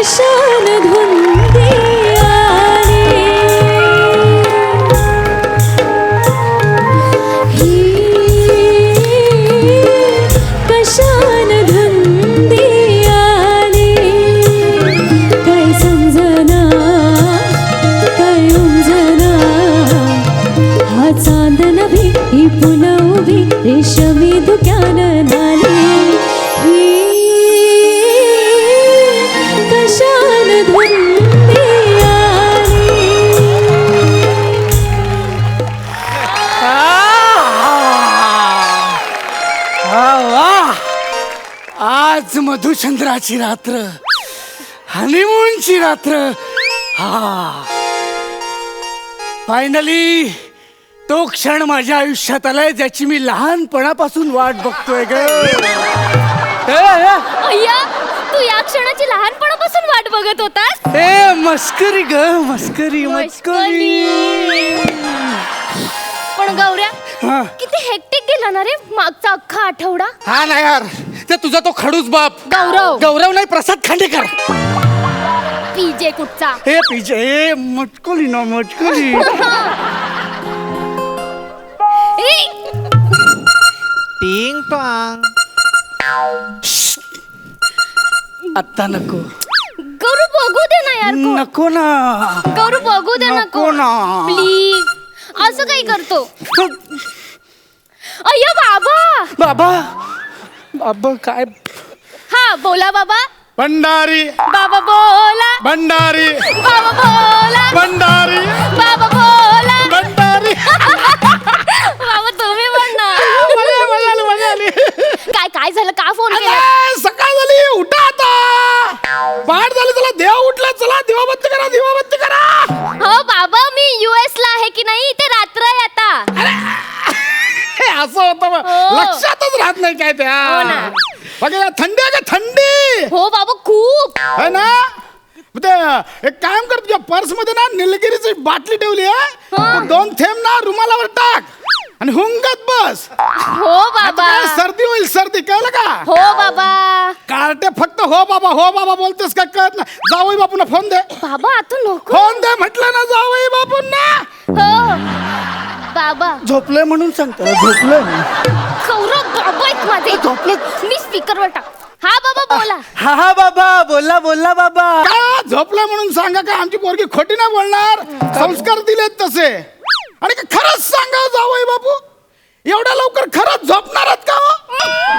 कशान धुंदी ही कशान धुंदी आली? काय समजना काय उमजना? हा ही पुन्हा उभी रेशमी दुकान नाली. मधुचंद्राची रात्र हनीमूनची रात्र. हा. फायनली तो क्षण माझ्या आयुष्यात आलाय ज्याची मी लहानपणापासून वाट बघतोय ग. ए, ए, अय्या तू या क्षणाची लहानपणापासून वाट बघत होतास? ए मस्करी ग मस्करी. मस्करी. पण गौऱ्या हा. किती हेक्टिक गेला ना रे मागचा अख्खा आठवडा. हा ना यार ते तुझा तो खडूस बाप. गौरव. गौरव नाही प्रसाद खांडेकर. पीजे कुठचा? हे पिजे ए मटकुली ना मटकुली. ए, टिंग टॉंग. आता नको. गौरू बघू दे ना यार. नको ना. गौरू बघू दे ना नको ना. प्लीज असं काही करतो. अय्या बाबा! बाबा! बाबा काय हा बोला बाबा. भंडारी! बाबा बोला. भंडारी! बाबा बोला. भंडारी! बाबा बोला. भंडारी! बाबा तुम्ही पण ना. मजा मजा आली मजा आली. काय काय झालं? का फोन केला? अरे, सकाळ झाली उठा आता. पहाट झाली चला देव उठला चला दिवाबत्ती करा दिवाबत्ती करा हो बाबा मी युएस ला आहे की नाही ते रात्र आहे आता हे असं होतं मग. हो. लक्षातच राहत नाही काय त्या हो ना. थंडी आहे का थंडी हो बाबा खूप है ना मग ते एक काम कर तुझ्या पर्समध्ये ना निलगिरीची बाटली ठेवली आहे हा. दोन थेंब ना रुमालावर टाक आणि हुंगत बस हो आता बाबा काय सर्दी होईल सर्दी कळलं का हो बाबा कार्टे फक्त हो बाबा हो बाबा बोलतेस काय कळत ना जावई बापूंना फोन दे बाबा आता नको फोन दे म्हटलं ना जावई बापूंना हो बाबा झोपलंय म्हणून सांगतो झोपलंय गौरव बाबा आहेत माझे झोपलं. मी स्पीकरवर टाक. हा बाबा बोला. हा हा बाबा. बोलला बोलला बाबा. का झोपलं म्हणून सांगा का? आमची पोरगी खोटी नाही बोलणार. संस्कार दिलेत तसे. आणि का खरंच सांगा जावई बापू एवढ्या लवकर खरंच झोपणारच?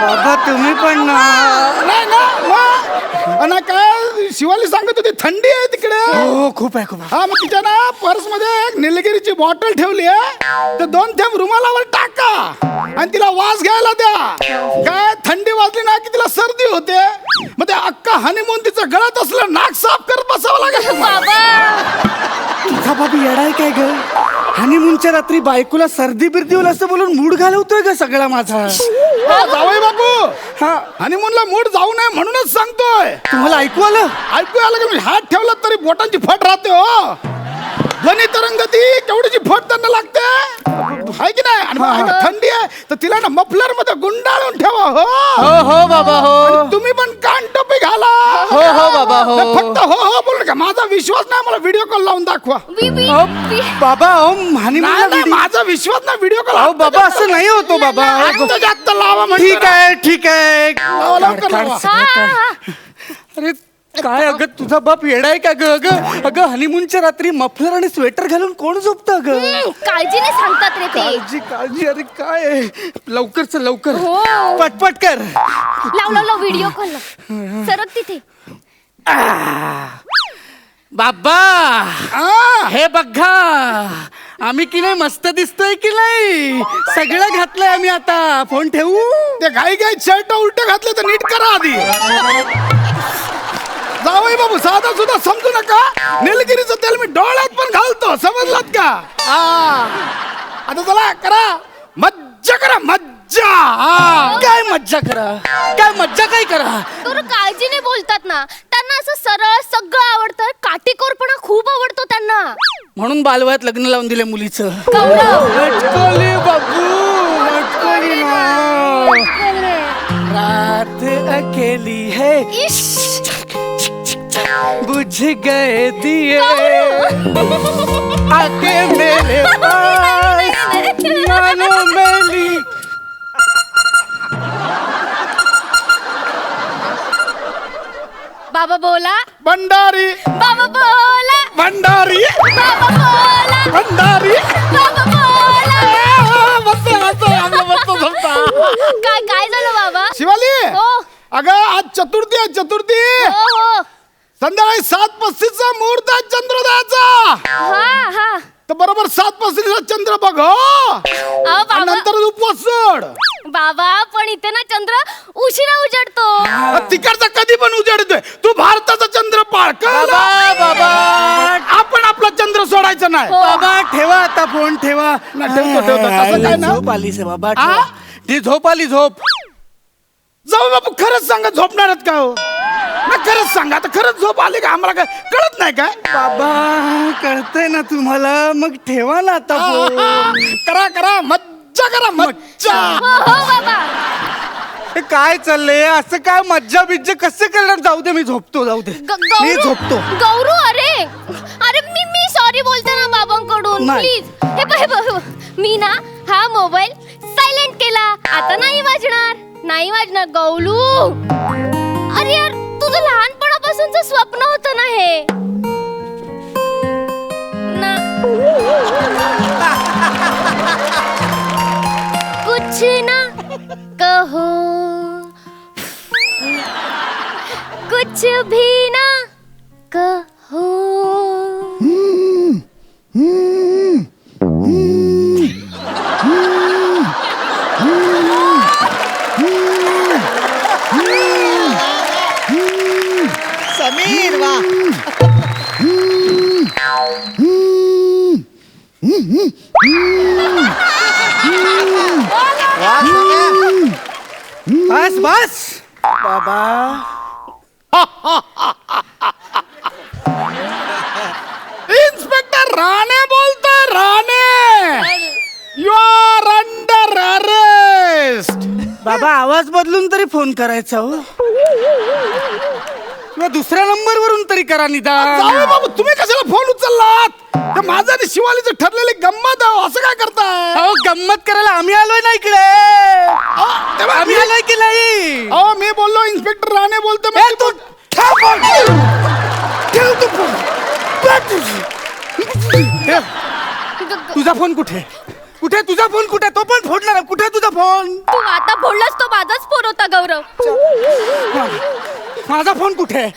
बाबा तुम्ही पण ना. नाही ना मग आणि काय शिवाली सांगत होती थंडी आहे तिकडे. हो खूप आहे खूप आहे. हा मग तिच्या ना पर्समध्ये एक निलगिरीची बॉटल ठेवली आहे. तर दोन थेंब रुमालावर टाका आणि तिला वास घ्यायला द्या. काय थंडी वाजली ना की तिला सर्दी होते. मग ते अक्का हनीमून तिचं गळत असलं नाक साफ करत बसावं लागेल. बाबा. तुझा बाबी येडाय काय ग? हनीमूनच्या रात्री बायकोला सर्दी बिर्दी होईल असं बोलून मूड घालवतोय ग सगळा माझा. हो, जावई बापू. हा. हनीमूनला मूड जाऊ नये म्हणूनच सांगतोय. तुम्हाला ऐकू आलं? ऐकू आलं की मी? हात ठेवला तरी बोटांची फट राहते हो. ध्वनी तरंगती केवढीची फट त्यांना लागते. आहे की नाही? आणि मग थंडी आहे तर तिला ना मफलरमध्ये गुंडाळून ठेवा हो. हो हो बाबा हो. तुम्ही पण कान टोपी घाला हो हो बाबा हो. फक्त हो हो बोल का? माझा विश्वास नाही मला व्हिडिओ कॉल लावून दाखवा. वी वी अहो, वी- बाबा अहो नाही, नाही, माझा विश्वास नाही व्हिडिओ कॉल अहो बाबा असं नाही होतो बाबा. आत्ता जास्त लावा म्हणतो ठीक. आहे ठीक आहे. लावा, लवकर काढ, लावा. सगळं हा, काढ. हा, अरे काय अगं तुझा बाप येडाय का ग? अगं अगं हनीमूनच्या रात्री मफलर आणि स्वेटर घालून कोण झोपतं ग? काळजीने सांगतात रे ते. काळजी काळजी अरे काय? आहे? लवकर चल लवकर. हो. पटपट कर. लाव लाव लाव व्हिडिओ कॉल सरक तिथे. बाबा. आ, हे बघा. आम्ही की नाही मस्त दिसतोय की नाही? सगळं घातलंय आम्ही आता. फोन ठेवू? ते घाई घाई शर्ट उलट घातले तर नीट करा आधी. जावई बाबू साधा सुद्धा समजू नका. निलगिरीचं तेल मी डोळ्यात पण घालतो समजलात का? आ, आता चला करा. मज्जा करा मज्जा. आ. काय मज्जा करा? काय मज्जा काय करा? तर काळजीने बोलतात ना. त्यांना असं सरळ सगळं आवडतं. काटेकोरपणा खूप आवडतो त्यांना. म्हणून बालवयात लग्न लावून दिले मुलीचं. लटकोली बाबू ना. रात अकेली है. इश बुझ गए दिए। आके मेरे पास मानो मेरी बाबा बोला। भंडारी। संध्याकाळी सात पस्तीसचा मुहूर्त आहे चंद्रोदयाचा. हा हा. तर बरोबर सात पस्तीसचा चंद्र बघ हो. अहो आणि बाबा नंतर उपवास सोड बाबा पण इथे ना चंद्र उशिरा उजडतो. तिकडचा कधी पण उजेडतोय. तू भारताचा चंद्र पाळ कळलं? बाबा बाबा. आपण आपला चंद्र सोडायचा नाही. बाबा ठेवा आता फोन ठेवा. नाही, ठेवतो, ठेवतो. तसं काय ना? झोप आली से बाबा आ? ती झोप आली झोप. जाऊ बापू खरंच सांगा झोपणार आहेत का हो? ना खरंच सांगा. आता खरंच झोप आली का? आम्हाला काय कळत नाही काय बाबा कळतंय ना तुम्हाला. मग ठेवा ना आता फोन करा करा. मज्जा करा मज्जा. हो हो बाबा. हे काय चाललंय? असं काय मज्जा बिज्जा कसं करणार? जाऊ दे मी झोपतो जाऊ दे. ग- मी झोपतो. गौरू अरे! अरे मी मी सॉरी बोलते ना बाबांकडून. नाही. प्लीज हे हे हे बघ. मी ना हा मोबाईल सायलेंट केला. आता नाही वाजणार. नाही वाजणार गौलू. अरे यार तुझं लहानपणापासूनच स्वप्न होत ना हे? कुछ ना कहो. कुछ भी ना बाबा आवाज बदलून तरी फोन करायचा हो किंवा दुसऱ्या नंबर वरून तरी करा निदान बाबू तुम्ही कशाला फोन उचललात ते माझं आणि शिवालीचं ठरलेली गंमत आहे हो, असं काय करताय अहो गंमत करायला आम्ही आलोय ना इकडे अहो, तेव्हा आम्ही मी- आलोय की नाही अहो मी बोललो इन्स्पेक्टर राणे बोलतो ए, तू ठेव फोन. ठेव तू फोन. बघ तुझी. फोन कुठे कुठे तुझा फोन? कुठे तो पण फोडणार आहे. कुठे तुझा फोन? तू आता बोललास तो माझाच फोन होता गौरव. माझा फोन कुठे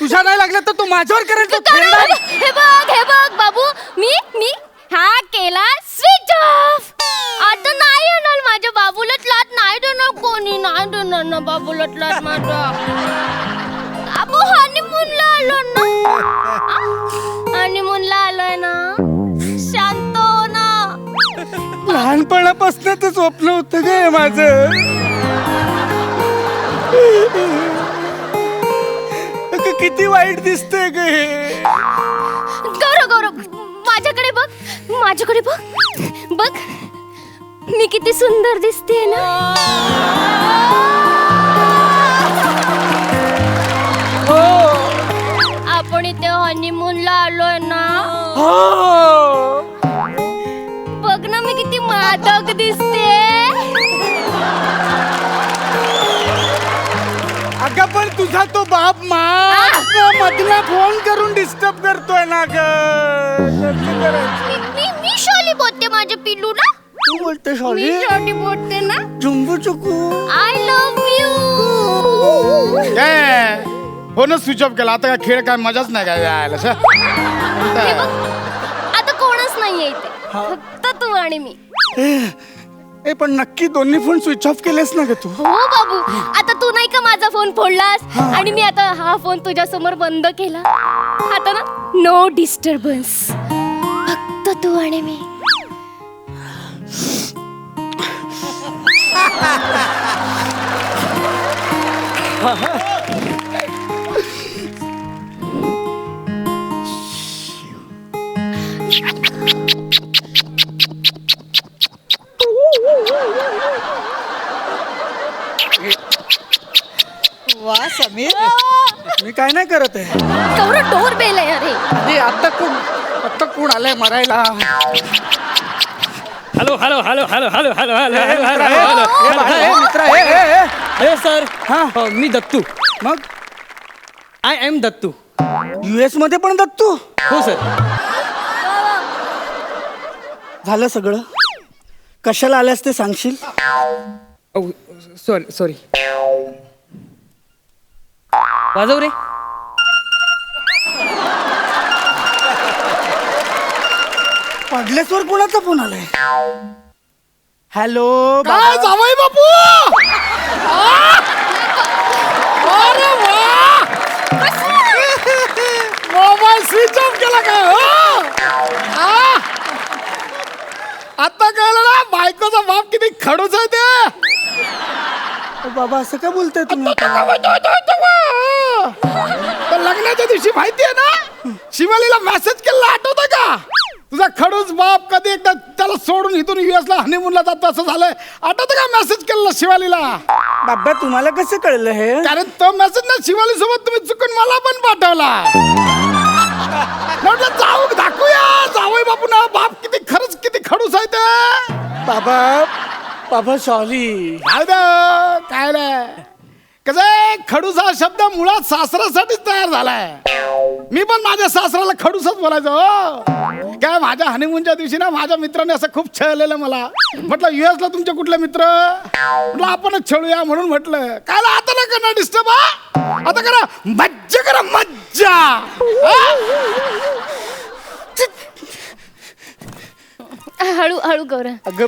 तुझ्या नाही लागला तर तू माझ्यावर करेल तो गौरव, खेळणार. हे बघ हे बघ बाबू मी मी हा केला स्विच ऑफ आता नाही येणार माझ्या बाबूलाच लाट नाही देणार कोणी नाही देणार ना बाबूलाच लाट माझा. बाबू हनीमूनला आलो ना. हनीमूनला आलोय ना ना. लहानपणापासून स्वप्न होतं गे माझं. किती वाईट दिसतंय ग हे. गौरव गौरव माझ्याकडे बघ माझ्याकडे बघ बघ. मी किती सुंदर दिसते ना. आपण इथे हनीमूनला आलोय ना. हो. दिसते. अगं पण तुझा तो बाप मा मधला फोन करून डिस्टर्ब करतोय ना ग. कसं करायचं? मी मी मी शॉली बोलते माझ्या पिल्लू ना? तू बोलते मी सॉरी शॉली बोलते ना? झुंबू चुकू. आय लव्ह यू काय फोनच स्विच ऑफ केला. आता काय खेळ काय मजाच नाही काय. हे बघ आता कोणच नाहीये इथे. फक्त तू आणि मी. ए पण नक्की दोन्ही फोन स्विच ऑफ केलेस ना ग तू? हो बाबू. आता तू नाही का माझा फोन फोडलास? आणि मी आता हा फोन तुझ्या समोर बंद केला. आता ना नो डिस्टर्बन्स फक्त तू आणि मी. वा समीर. मी काय नाही करत आहे. तेवढं डोर बेल आहे अरे. अरे आता कोण आता कोण आलंय मरायला? Hello hello hello hello hello hello hello ए, हॅलो मित्रा, हॅलो ए, ए, बाळा, ए, मित्रा, ए, ए, ए. Hello sir. हा. हो, मी दत्तू. मग? I am Dattu. युएसमध्ये पण दत्तू? हो सर. झालं सगळं? कशाला आल्यास ते सांगशील? Sorry sorry. वाजव रे. पडलेसवर कोणाचा फोन आलाय? हॅलो काय जावई बापू? आ! अरे वा! मोबाईल स्विच ऑफ केला काय हो? आ! आता कळलं ना बायकोचा बाप किती खडूच आहे ते. बाबा असं का बोलताय तुम्ही? तर लग्नाच्या दिवशी माहितीये ना? शिवालीला मेसेज केला आठवत का? तुझा खडूस बाप कधी एकदा त्याला सोडून इथून युएस ला हनीमूनला जातो असं झालंय. आठवत का मेसेज केला शिवालीला? बाबा तुम्हाला कसं कळलं हे? कारण तो मेसेज ना शिवाली सोबत तुम्ही चुकून मला पण पाठवला. म्हटलं जाऊ दाखवूया. जावई बापू ना बाप किती खरंच किती खडूस आहे ते. बाबा बाबा सॉरी काय रे, काय रे? कसं आहे, खडूस हा शब्द मुळात सासऱ्यासाठीच तयार झालाय. मी पण माझ्या सासऱ्याला खडूसच बोलायचो हो. काय माझ्या हनीमूनच्या दिवशी ना माझ्या मित्राने असं खूप छळलेलं मला. म्हटलं युएस ला तुमचे कुठले मित्र? म्हटलं आपणच छळूया म्हणून म्हटलं. काय ला, आता ना डिस्टर्ब हा. आता करा मज्जा करा मज्जा. हा? हळू हळू गौरव. अगं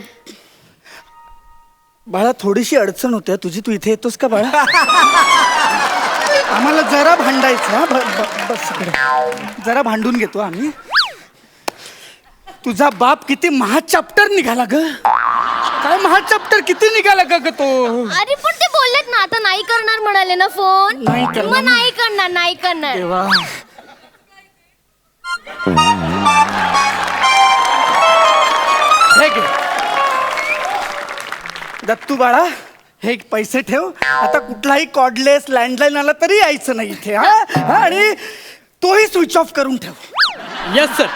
बाळा थोडीशी अडचण होते तुझी तू इथे येतोस का बाळा? आम्हाला जरा भांडायचं हा? ब- ब- बस इकडे. जरा भांडून घेतो आम्ही. तुझा बाप किती महाचॅप्टर निघाला ग. काय महाचॅप्टर किती निघाला ग ग तो? अरे पण ते बोललेत ना आता नाही करणार म्हणाले ना फोन. नाही करणार. मग नाही करणार नाही करणार. देवा. दत्तू बाळा हे पैसे ठेव. आता कुठलाही कॉर्डलेस लँडलाईन आला तरी यायचं नाही इथे हा? हा, आणि तोही स्विच ऑफ करून ठेव. येस सर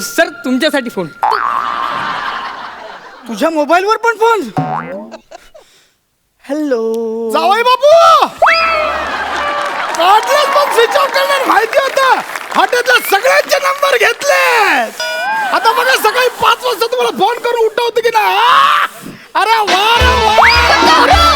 सर तुमच्यासाठी फोन तुझ्या मोबाईलवर पण फोन हॅलो जावई बापू! पण स्विच ऑफ करणार माहिती हॉटेलला सगळ्यांचे नंबर घेतले आता बघा सकाळी पाच वाजता तुम्हाला फोन करून उठवतो की ना अरे वा